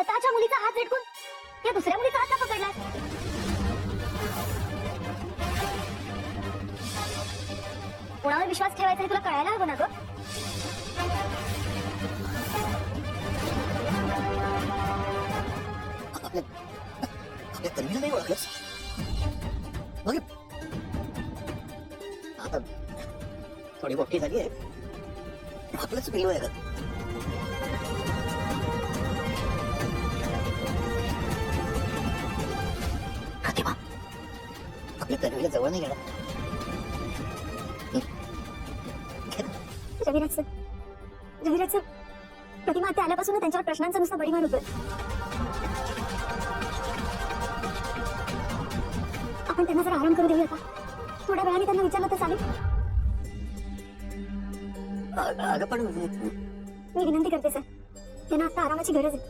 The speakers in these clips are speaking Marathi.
स्वतःच्या मुलीचा हात झटकून या दुसऱ्या मुलीचा हात का पकडलाय? कोणावर विश्वास ठेवायचा तुला कळायला हवं ना ग? आपल्या नाही ओळखलंस? बघ. आता थोडी मोठी झाली आहे. आपलंच पिल्लू आहे का आपल्या तन्वीला जवळ नाही गेला रविराज सर रविराज सर प्रतिमा आता आल्यापासून त्यांच्यावर प्रश्नांचा नुसता बडीमार होतोय. आपण त्यांना जरा आराम करू देऊया का? थोड्या वेळाने त्यांना विचारलं तर चालेल. अगं पण मी विनंती करते सर. त्यांना आता आरामाची गरज आहे.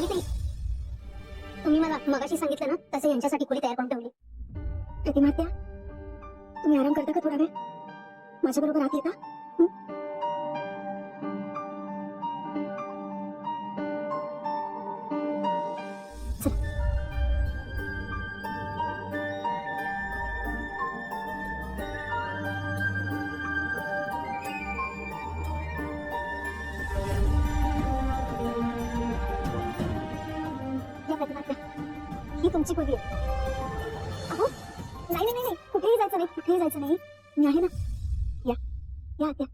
सावित्री तुम्ही मला मगाशी सांगितलं ना तसे यांच्यासाठी खोली तयार करून ठेवली. प्रतिमात्या तुम्ही आराम करता का थोडा वेळ? माझ्याबरोबर आत येता? तुमची खोली आहे. अहो नाही नाही नाही नाही. कुठेही जायचं नाही कुठेही जायचं नाही. मी आहे ना. या या आत्या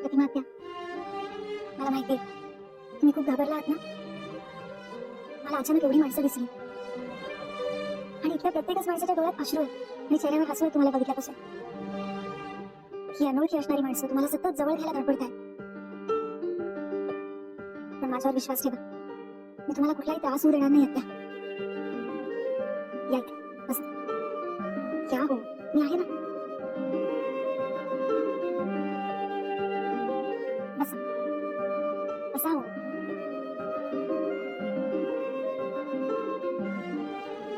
प्रतिमा आत्या मला माहिती तुम्ही खूप घाबरला आहात ना? मला अचानक एवढी माणसं दिसली. प्रत्येकच माणसाच्या डोळ्यात अश्रू आहे आणि चेहऱ्यावर हसू तुम्हाला बघितल्यापासून. ही अनोळखी असणारी माणसं तुम्हाला सतत जवळ घ्यायला धडपडत आहेत पण माझ्यावर विश्वास ठेवा. मी तुम्हाला कुठलाही त्रास होऊ देणार नाही आता या इथे, या हो. मी आहे ना. बसा. बसा हो.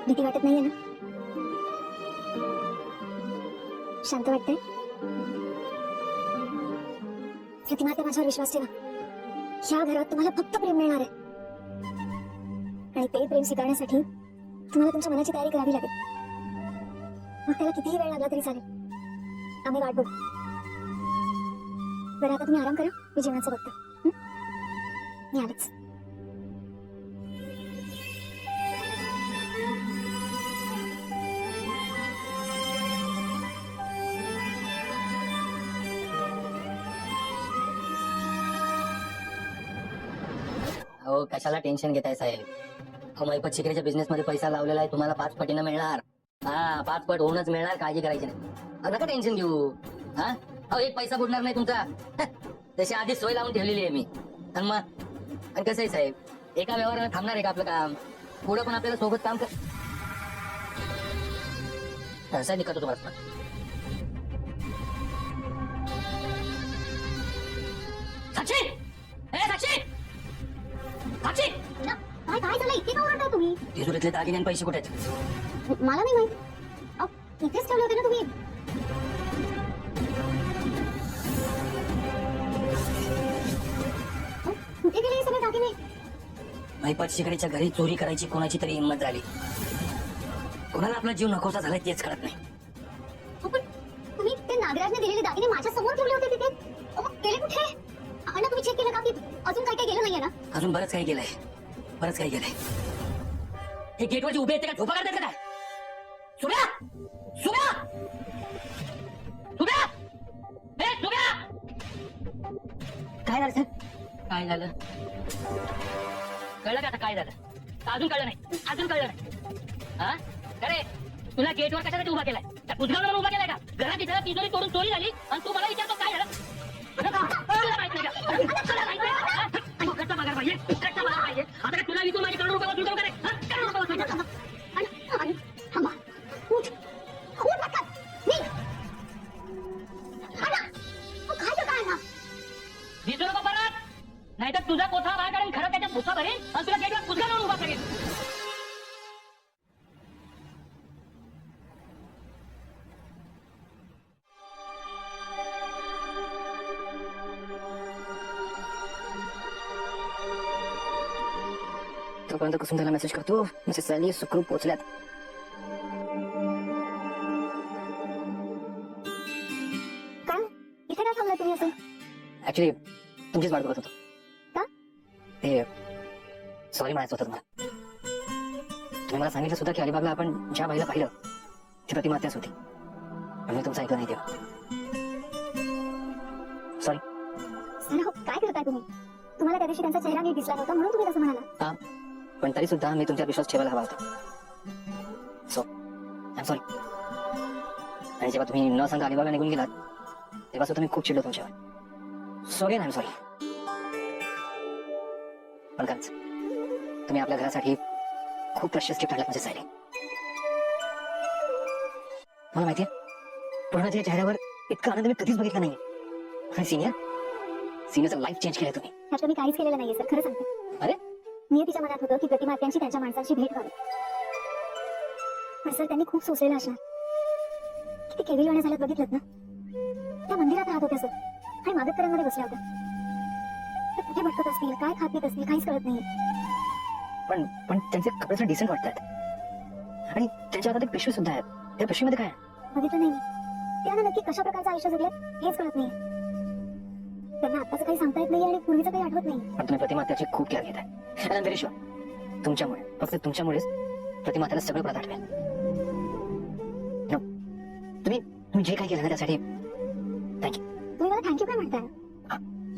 भीती वाटत नाहीये ना? शांत वाटतंय? प्रतिमा ते माझ्यावर विश्वास ठेवा. ह्या घरात तुम्हाला फक्त प्रेम मिळणार आहे. आणि ते प्रेम स्वीकारण्यासाठी तुम्हाला तुमच्या मनाची तयारी करावी लागेल. मग त्याला कितीही वेळ लागला तरी चालेल. आम्ही वाट बघू. बरं आता तुम्ही आराम करा. मी जेवणाचं बघते. मी आलेच. कशाला टेन्शन घेताय साहेब? अहो मैपत शिकरीच्या बिझनेस मध्ये पैसा लावलेला आहे तुम्हाला पाच पटीनं मिळणार. हा पाच पट होऊनच मिळणार काळजी करायची नाही. नका टेन्शन घेऊ. हा? अहो एक पैसा बुडणार नाही तुमचा. तशी आधी सोय लावून ठेवलेली आहे मी. आणि मग? आणि कसं आहे साहेब? एका व्यवहारानं थांबणार आहे का आपलं काम? पुढं पण आपल्याला सोबत काम कर साहेब निघतो तुम्हाला साक्षी! तुम्ही? तिजुरीतले दागिने आणि पैसे कुठे आहेत? मला नाही माहीत. अहो, इथेच ठेवले होते ना तुम्ही? अहो, कुठे गेले हे सगळे दागिने? शिकरीच्या घरी चोरी करायची कोणाची तरी हिंमत झाली. कोणाला आपला जीव नकोसा झालाय तेच कळत नाही. अहो, पण तुम्ही ते नागराजने दिलेले दागिने माझ्यासमोर ठेवले होते तिथे? अहो, गेले कुठे? तुम्ही चेक केलं का? की अजून काही काही गेलं नाहीये ना? अजून बरंच काही केलंय बरंच काही केलंय हे गेटवरची उभे आहेत ते काय झोपा करतात का काय सुभ्या सुभ्या सुभ्या हे सुभ्या काय झालं सर काय झालं कळलं का आता काय झालं का अजून कळलं नाही अजून कळलं नाही हा अरे तुला गेटवर कशासाठी उभा केलाय त्या कुजगावला उभा केलाय का घरात इथं तिजोरी तोडून चोरी झाली आणि तू मला विचारतो काय झालं तुला माहीत नाही का? तुला माहीत नाही का? हा? तू कच्चा पगार पाहिजे कच्चा पगार पाहिजे आता काय तुला विकून माझे करोड रुपये वसूल करू का रे? हा? बुक्का भरेन आणि तुला गेटवर कुदका लावून उभा करेन. तोपर्यंत कुसुमताला मेसेज करतो. मिसेस सॅली सुखरूप पोहोचल्यात. काय? इथे काय थांबला तुम्ही असं? ऍक्च्युली तुमचीच वाट बघत होतो? ते सॉरी म्हणायचं होतं तुम्हाला तुम्ही मला सांगितलं सुद्धा की अलिबागला आपण ज्या बाईला पाहिलं ती प्रतिमा त्याच होती. पण मी तुमचं ऐकलं नाही तेव्हा. सॉरी हो, काय करताय तुम्ही? तुम्हाला त्या दिवशी त्यांचा चेहरा नीट दिसला नव्हता म्हणून तुम्ही तसं म्हणाला. पण तरी सुद्धा मी तुमच्यावर विश्वास ठेवायला हवा होता. सो आय सॉरी आणि जेव्हा तुम्ही न सांगा अलिबागला निघून गेलात तेव्हा सुद्धा मी खूप चिडलो तुमच्यावर. सॉरी आय सॉरी पण खरंच तुम्ही आपल्या घरासाठी खूप प्रशस्त गिफ्ट आणलं म्हणजे सायले. मला माहितीये पूर्णाच्या चेहऱ्यावर इतका आनंद मी कधीच बघितला नाही आणि सिनियर सिनियरचं लाईफ चेंज केलं तुम्ही. ह्यात मी काहीच केलेलं नाहीये सर. खरं सांगते. अरे? नियतीच्या मनात होतं की प्रतिमा त्यांची त्यांच्या माणसांची भेट व्हावी. पण सर त्यांनी खूप सोसलेलं असणार. किती केविल होण्या झाल्यात बघितलं ना? त्या मंदिरात राहत होत्या सर. आणि मागतकऱ्यांमध्ये बसल्या होत्या. कुठे भटकत असतील काय खात पित असतील काहीच कळत नाही. पण पण त्यांचे कपडे तर डिसेंट वाटतात. आणि त्यांच्या हातात एक पिशवी सुद्धा आहे. त्या पिशवीमध्ये काय आहे? बघितलं नाही. मी त्यांना नक्की कशा प्रकारचं आयुष्य जगलं हेच कळत नाही. त्यांना आताच काही सांगता येत नाही आणि पूर्वीचं काही आठवत नाही. पण तुम्ही प्रतिमा त्याची खूप केअर घेत आहे शुअर तुमच्यामुळे फक्त तुमच्यामुळेच प्रतिमा त्याला सगळं परत आठवेल. No. तुम्ही तुम्ही जे काही केलं ना त्यासाठी तुम्ही मला थँक्यू काय म्हणताय.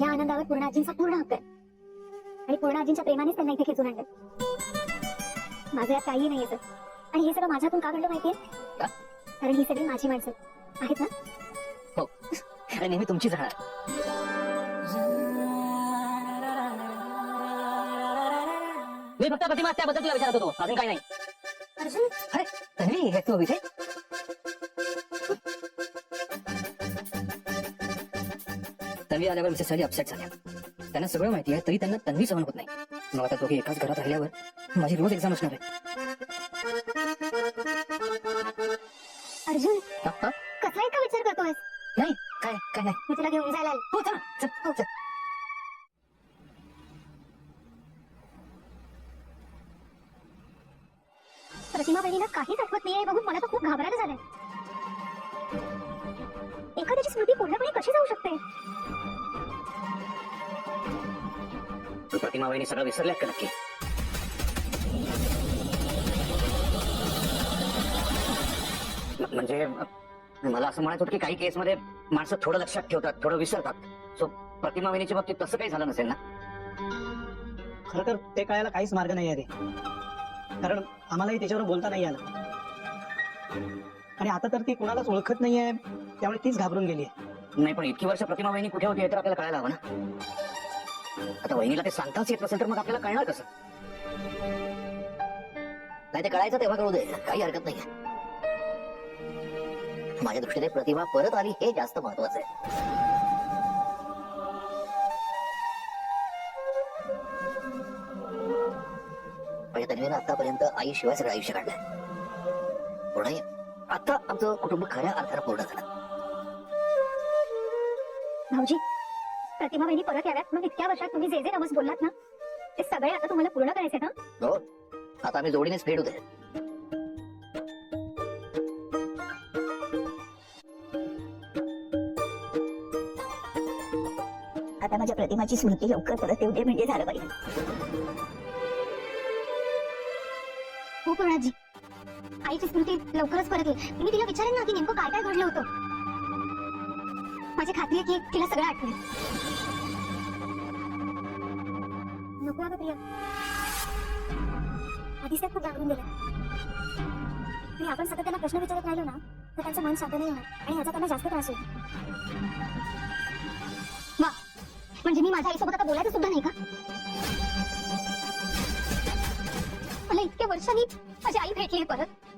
या आनंदावर पूर्णाजींचा पूर्ण हक्क आहे. आणि पूर्णाजींच्या प्रेमानेच त्यांना इथे खेचून आणलं. माझं यात काहीही नाहीये सर. आणि हे सगळं माझ्यातून का घडलं माहितीये? का? कारण ही सगळी माझी माणसं आहेत ना? हो. आणि नेहमी तुमचीच राहणार. मी फक्त प्रतिमा त्याबद्दल तुला विचारत होतो. अजून काही नाही. अर्जुन? अरे तन्वी हे तू इथे तन्वी आल्यावर मिसेस साली अपसेट झाल्या. त्यांना सगळं माहिती आहे तरी त्यांना तन्वी सहन होत नाही. मग आता दोघे एकाच घरात राहिल्यावर माझी रोज एक्झाम असणार आहे. अर्जुन? कसला इतका विचार करतोय नाही काय काय नाही. मी तुला घेऊन जायला हो चला चल, हो, चल. प्रतिमा बहिणीला काहीच आठवत नाहीये बघून मला तर खूप घाबरायला झालंय. एखाद्याची स्मृती पूर्णपणे कशी जाऊ शकते? प्रतिमा वहिनी सगळं विसरल्यात का नक्की म- म्हणजे अ, मला असं म्हणायचं होतं की काही केसमध्ये माणसं थोडं लक्षात ठेवतात थोडं विसरतात. सो प्रतिमा वहिनीच्या बाबतीत तसं काही झालं नसेल ना? खरं तर ते कळायला काहीच मार्ग नाही आहे रे. कारण आम्हालाही त्याच्यावर बोलता नाही आलं. आणि आता तर ती कुणालाच ओळखत नाहीये त्यामुळे तीच घाबरून गेली नाही पण इतकी वर्ष प्रतिमा वहिनी कुठे होती हे तर आपल्याला कळायला हवं ना? आता वहिनीला ते सांगताच येत नसेल तर मग आपल्याला कळणार कसं? नाही ते कळायचं तेव्हा कळू दे. काही हरकत नाही. माझ्या दृष्टीने प्रतिभा परत आली हे जास्त महत्वाचं आहे. म्हणजे तन्वीनं आतापर्यंत आई शिवाय सगळं आयुष्य काढलंय. पूर्ण आता आमचं कुटुंब खऱ्या अर्थानं पूर्ण झालं. भाऊजी प्रतिमा बहिणी परत याव्यात? मग इतक्या वर्षात तुम्ही जे जे नमस बोललात ना ते सगळे आता तुम्हाला पूर्ण करायचे ना हो? आता आम्ही जोडीनेच भेट होते आता माझ्या प्रतिमाची स्मृती लवकर परत येऊ दे म्हणजे झालं पाहिजे. हो पूर्णाजी आईची स्मृती लवकरच परत येईल. मी तिला विचारेन ना की नेमकं काय काय घडलं होतं. माझी खात्री आहे की तिला सगळं आठवेल. नको अगं प्रिया. आधीच त्यात खूप घाबरून गेलं. आणि आपण सतत त्यांना प्रश्न विचारत राहिलो ना तर त्यांचं मन शांत नाही होणार आणि ह्याचा त्यांना जास्त त्रास होईल. वा म्हणजे मी माझ्या आईसोबत आता बोलायचं सुद्धा नाही का? मला इतक्या वर्षांनी माझी आई भेटली परत.